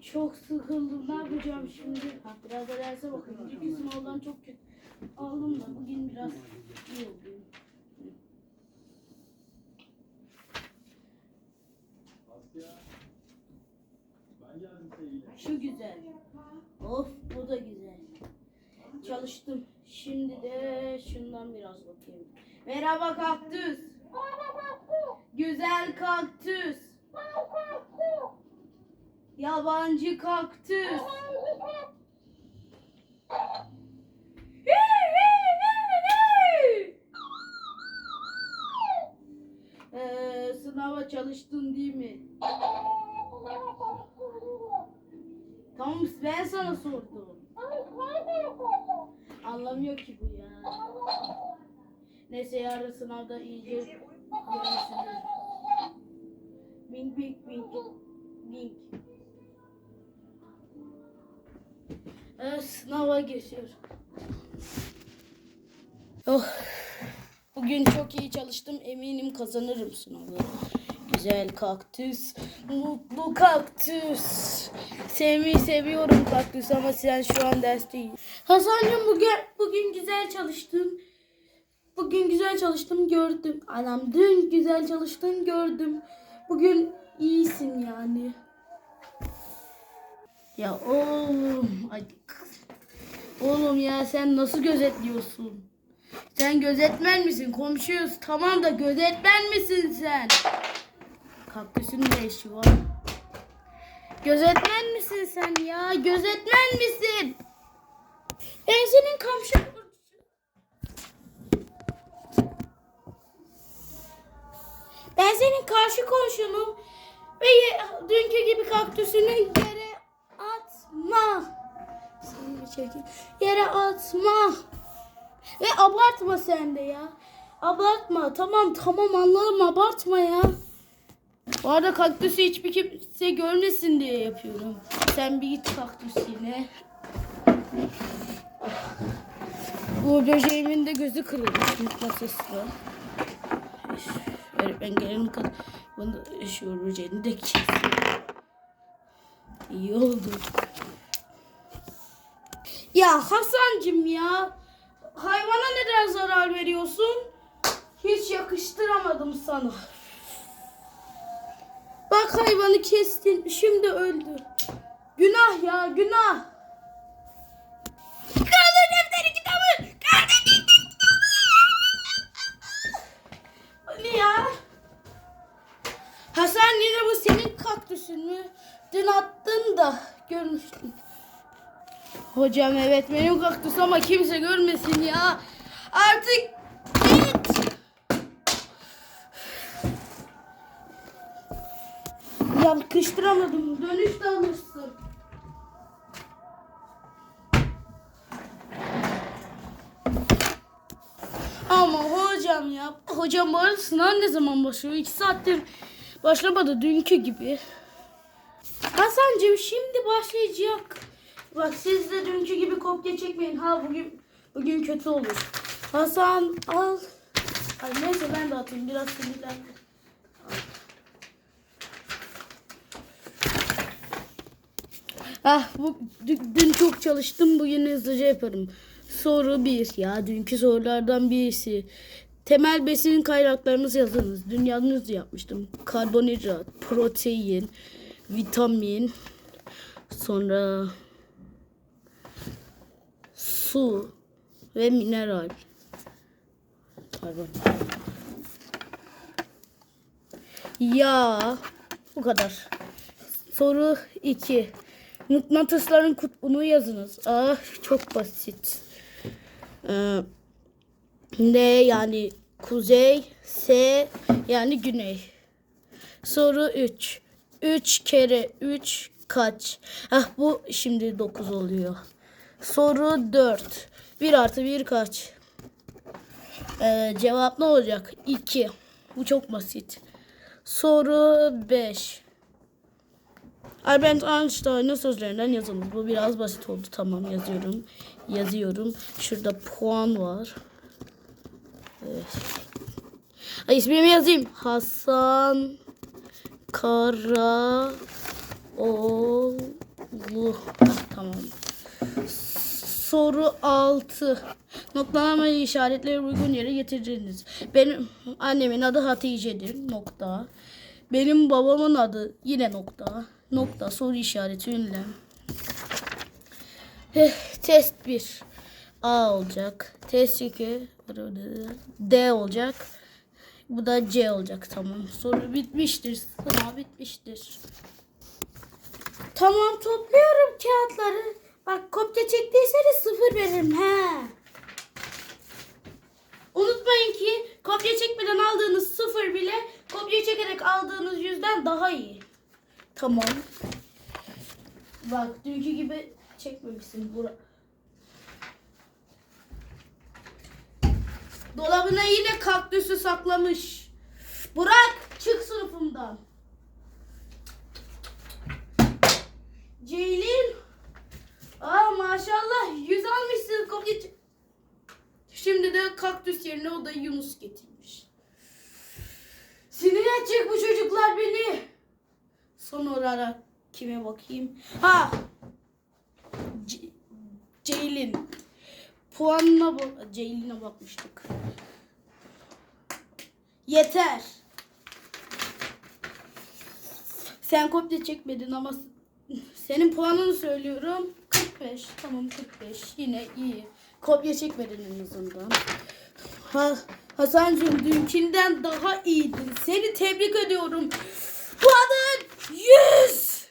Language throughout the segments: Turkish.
Çok sıkıldım. Ne yapacağım şimdi? Ha, biraz da derse bakayım. Çünkü sınavdan çok kötü aldım da bugün biraz iyi oldu. Şu güzel. Of bu da güzel. Çalıştım. Şimdi de şundan biraz bakayım. Merhaba kaktüs. Güzel kaktüs. Yabancı kaktüs. Ee, sınava çalıştın değil mi? Tamam ben sana sordum. Anlamıyor ki bu ya. Neyse yarın sınavda iyice görürsünüz. Bing bing bing. Bing. Evet, sınava geçiyor. Oh. Bugün çok iyi çalıştım. Eminim kazanırım sınavı. Güzel kaktüs. Mutlu kaktüs. Sevmeyi seviyorum kaktüs ama sen şu an dersteyiz. Hasan'cığım bugün, bugün güzel çalıştın. Bugün güzel çalıştım gördüm. Anam dün güzel çalıştın gördüm. Bugün iyisin yani. Ya oğlum. Ay, oğlum ya sen nasıl gözetliyorsun? Sen gözetmen misin? Komşuyuz. Tamam da gözetmen misin sen? Kaktüsün ne işi var? Gözetmen misin sen ya? Gözetmen misin? Ben senin komşun. Ben senin karşı komşunum. Ve dünkü gibi kaktüsünü yere atma. Seni çekeyim. Yere atma. Ve abartma sen de ya. Abartma. Tamam tamam anladım abartma ya. Bu arada kaktüsü hiçbir kimse görmesin diye yapıyorum. Sen bir git kaktüs yine. Bu böceğimin de gözü kırılmış mıknatıslı. Öğretmen gelene kadar bunu şu böceğini de kesin. İyi oldu. Ya Hasancım ya. Hayvana neden zarar veriyorsun? Hiç yakıştıramadım sana. Bak hayvanı kestin. Şimdi öldü. Günah ya günah. Kaldır defteri kitabı. Kaldır defteri kitabı. Ne ya? Hasan yine bu senin kaktüsün mü? Dün attın da görmüştüm. Hocam evet benim kaktüs ama kimse görmesin ya. Artık git. Yakıştıramadım. Dönüşte alırsın. Ama hocam ya. Hocam bu sınav ne zaman başlıyor? İki saattir başlamadı dünkü gibi. Hasan'cığım şimdi başlayacak. Bak siz de dünkü gibi kopya çekmeyin. Ha bugün bugün kötü olur. Hasan al. Ay neyse ben de atayım. Biraz sinirlendim. Ah bu dün, çok çalıştım. Bugün hızlıca yaparım. Soru 1. Ya dünkü sorulardan birisi. Temel besin kaynaklarımızı yazınız. Dün yalnız yapmıştım. Karbonhidrat, protein, vitamin, sonra su ve mineral. Pardon. Ya bu kadar. Soru 2. Mıknatısların kutbunu yazınız. Ah çok basit. Ee, yani kuzey, S yani güney. Soru 3. 3 kere 3 kaç? Ah bu şimdi 9 oluyor. Soru 4. 1 artı 1 kaç? Ee, cevap ne olacak? 2. Bu çok basit. Soru 5. Albert Einstein'ın sözlerinden yazılmış. Bu biraz basit oldu. Tamam yazıyorum. Yazıyorum. Şurada puan var. Evet. Ay, ismimi yazayım. Hasan Kara oğlu. Tamam. Soru 6. Noktalama işaretleri uygun yere getiriniz. Benim annemin adı Hatice'dir. Nokta. Benim babamın adı yine nokta. Nokta soru işareti ünlem. Eh, test 1. A olacak. Test 2. D olacak. Bu da C olacak. Tamam. Soru bitmiştir. Sınav bitmiştir. Tamam topluyorum kağıtları. Bak kopya çektiyseniz sıfır veririm. He. Unutmayın ki kopya çekmeden aldığınız sıfır bile kopya çekerek aldığınız yüzden daha iyi. Tamam. Bak dünkü gibi çekmemişsin. Bura. Dolabına yine kaktüsü saklamış. Burak çık sınıfımdan. Ceylin. Maşallah yüz almışsın ç- Şimdi de kaktüs yerine o da Yunus getirmiş. Sinir edecek bu çocuklar beni. Son olarak kime bakayım? Ha. C- Ceylin. Puanına bak. Ceylin'e bakmıştık. Yeter. Sen kopya çekmedin ama senin puanını söylüyorum. 45. Tamam 45. Yine iyi. Kopya çekmedin en azından. Ha, Hasan'cığım dünkünden daha iyiydin. Seni tebrik ediyorum. Puanın 100.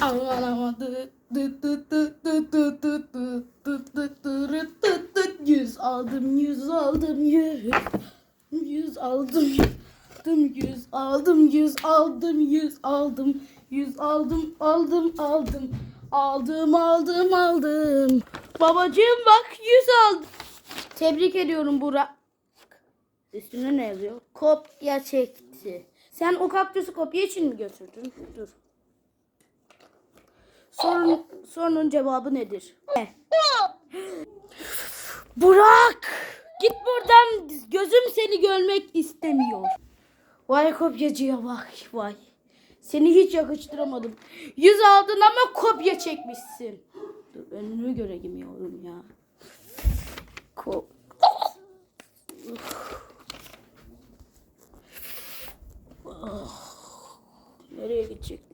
Alamadı. Yüz aldım, yüz aldım, yüz. Yüz aldım, yüz aldım, yüz aldım, yüz aldım, yüz aldım yüz aldım, aldım, aldım. Aldım, aldım, aldım. Babacığım bak yüz aldım. Tebrik ediyorum Burak. Üstüne ne yazıyor? Kopya çekti. Sen o kaktüsü kopya için mi götürdün? Dur. Sorun, sorunun cevabı nedir? Ne? Burak! Git buradan. Gözüm seni görmek istemiyor. Vay kopyacıya bak vay. Seni hiç yakıştıramadım. Yüz aldın ama kopya çekmişsin. Dur önümü göremiyorum ya. Kop. Ah. Nereye gidecektim ya?